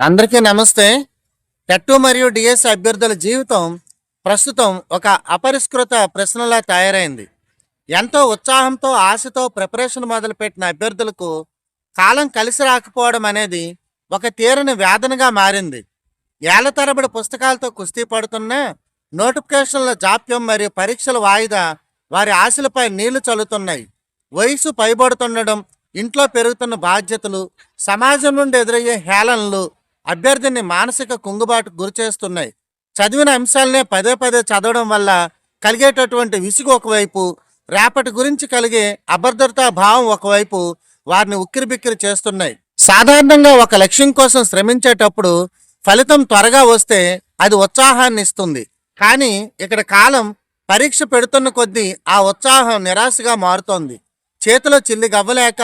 అందరికీ నమస్తే. టట్టు మరియు డిఎస్ అభ్యర్థుల జీవితం ప్రస్తుతం ఒక అపరిష్కృత ప్రశ్నలా తయారైంది. ఎంతో ఉత్సాహంతో ఆశతో ప్రిపరేషన్ మొదలుపెట్టిన అభ్యర్థులకు కాలం కలిసి రాకపోవడం అనేది ఒక తీరని వేదనగా మారింది. ఏళ్ళ తరబడి పుస్తకాలతో కుస్తీ పడుతున్న నోటిఫికేషన్ల జాప్యం మరియు పరీక్షల వాయిదా వారి ఆశలపై నీళ్ళు చల్లుతున్నాయి. వయసు పైబడుతుండడం ఇంట్లో పెరుగుతున్న బాధ్యతలు సమాజం నుండి ఎదురయ్యే హేళనలు అభ్యర్థిని మానసిక కుంగుబాటుకు గురిచేస్తున్నాయి చదివిన అంశాలనే పదే పదే చదవడం వల్ల కలిగేటటువంటి విసుగు ఒకవైపు రేపటి గురించి కలిగే అభద్రతా భావం ఒకవైపు వారిని ఉక్కిరిబిక్కిరి చేస్తున్నాయి. సాధారణంగా ఒక లక్ష్యం కోసం శ్రమించేటప్పుడు ఫలితం త్వరగా వస్తే అది ఉత్సాహాన్ని ఇస్తుంది. కానీ ఇక్కడ కాలం పరీక్ష పెడుతున్న కొద్దీ ఆ ఉత్సాహం నిరాశగా మారుతోంది. చేతిలో చిల్లి గవ్వలేక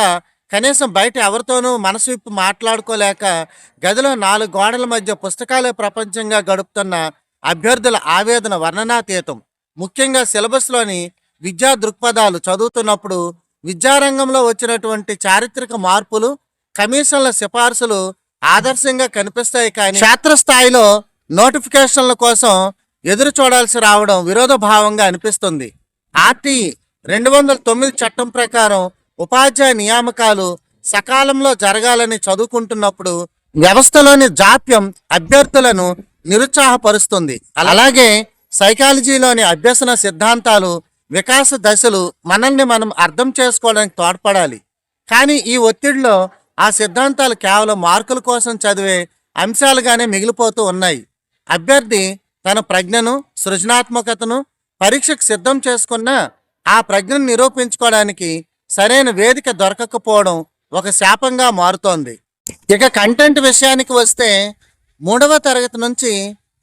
కనీసం బయట ఎవరితోనూ మనసు విప్పి మాట్లాడుకోలేక గదిలో నాలుగు గోడల మధ్య పుస్తకాలే ప్రపంచంగా గడుపుతున్న అభ్యర్థుల ఆవేదన వర్ణనాతీతం. ముఖ్యంగా సిలబస్లోని విద్యా దృక్పథాలు చదువుతున్నప్పుడు విద్యారంగంలో వచ్చినటువంటి చారిత్రక మార్పులు కమిషన్ల సిఫార్సులు ఆదర్శంగా కనిపిస్తాయి కానీ క్షేత్రస్థాయిలో నోటిఫికేషన్ల కోసం ఎదురు చూడాల్సి రావడం విరోధభావంగా అనిపిస్తుంది. ఆర్టీ రెండు వందల తొమ్మిది చట్టం ప్రకారం ఉపాధ్యాయ నియామకాలు సకాలంలో జరగాలని చదువుకుంటున్నప్పుడు వ్యవస్థలోని జాప్యం అభ్యర్థులను నిరుత్సాహపరుస్తుంది. అలాగే సైకాలజీలోని అభ్యసన సిద్ధాంతాలు వికాస దశలు మనల్ని మనం అర్థం చేసుకోవడానికి తోడ్పడాలి. కానీ ఈ ఒత్తిడిలో ఆ సిద్ధాంతాలు కేవలం మార్కుల కోసం చదివే అంశాలుగానే మిగిలిపోతూ ఉన్నాయి. అభ్యర్థి తన ప్రజ్ఞను సృజనాత్మకతను పరీక్షకు సిద్ధం చేసుకున్న ఆ ప్రజ్ఞను నిరూపించుకోవడానికి సరైన వేదిక దొరకకపోవడం ఒక శాపంగా మారుతోంది. ఇక కంటెంట్ విషయానికి వస్తే మూడవ తరగతి నుంచి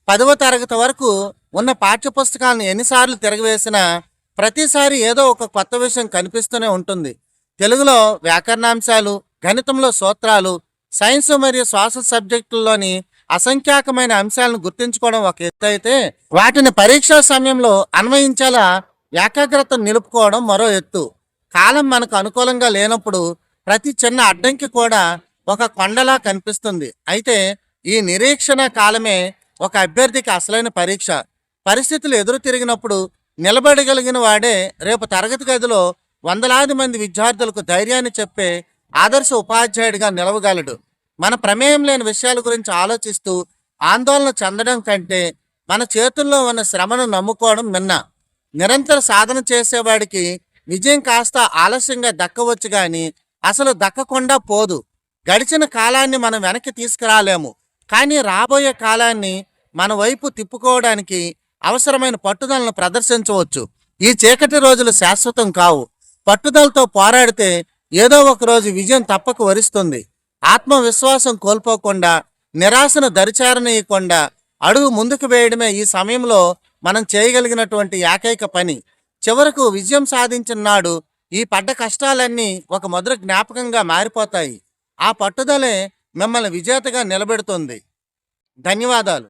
పదవ తరగతి వరకు ఉన్న పాఠ్యపుస్తకాలను ఎన్నిసార్లు తిరగవేసినా ప్రతిసారి ఏదో ఒక కొత్త విషయం కనిపిస్తూనే ఉంటుంది. తెలుగులో వ్యాకరణాంశాలు గణితంలో సూత్రాలు సైన్స్ మరియు శ్వాస సబ్జెక్టుల్లోని అసంఖ్యాకమైన అంశాలను గుర్తించుకోవడం ఒక ఎత్తు అయితే వాటిని పరీక్షా సమయంలో అన్వయించేలా ఏకాగ్రత నిలుపుకోవడం మరో ఎత్తు. కాలం మనకు అనుకూలంగా లేనప్పుడు ప్రతి చిన్న అడ్డంకి కూడా ఒక కొండలా కనిపిస్తుంది. అయితే ఈ నిరీక్షణ కాలమే ఒక అభ్యర్థికి అసలైన పరీక్ష. పరిస్థితులు ఎదురు తిరిగినప్పుడు నిలబడగలిగిన వాడే రేపు తరగతి గదిలో వందలాది మంది విద్యార్థులకు ధైర్యాన్ని చెప్పే ఆదర్శ ఉపాధ్యాయుడిగా నిలవగలడు. మన ప్రమేయం లేని విషయాల గురించి ఆలోచిస్తూ ఆందోళన చెందడం కంటే మన చేతుల్లో ఉన్న శ్రమను నమ్ముకోవడం మిన్న. నిరంతర సాధన చేసేవాడికి విజయం కాస్త ఆలస్యంగా దక్కవచ్చు గాని అసలు దక్కకుండా పోదు. గడిచిన కాలాన్ని మనం వెనక్కి తీసుకురాలేము. కానీ రాబోయే కాలాన్ని మన వైపు తిప్పుకోవడానికి అవసరమైన పట్టుదలను ప్రదర్శించవచ్చు. ఈ చీకటి రోజులు శాశ్వతం కావు. పట్టుదలతో పోరాడితే ఏదో ఒక రోజు విజయం తప్పక వరిస్తుంది. ఆత్మవిశ్వాసం కోల్పోకుండా నిరాశను దరిచారనీయకుండా అడుగు ముందుకు వేయడమే ఈ సమయంలో మనం చేయగలిగినటువంటి ఏకైక పని. చివరకు విజయం సాధించిన నాడు ఈ పడ్డ కష్టాలన్నీ ఒక మధుర జ్ఞాపకంగా మారిపోతాయి. ఆ పట్టుదలే మిమ్మల్ని విజేతగా నిలబెడుతుంది. ధన్యవాదాలు.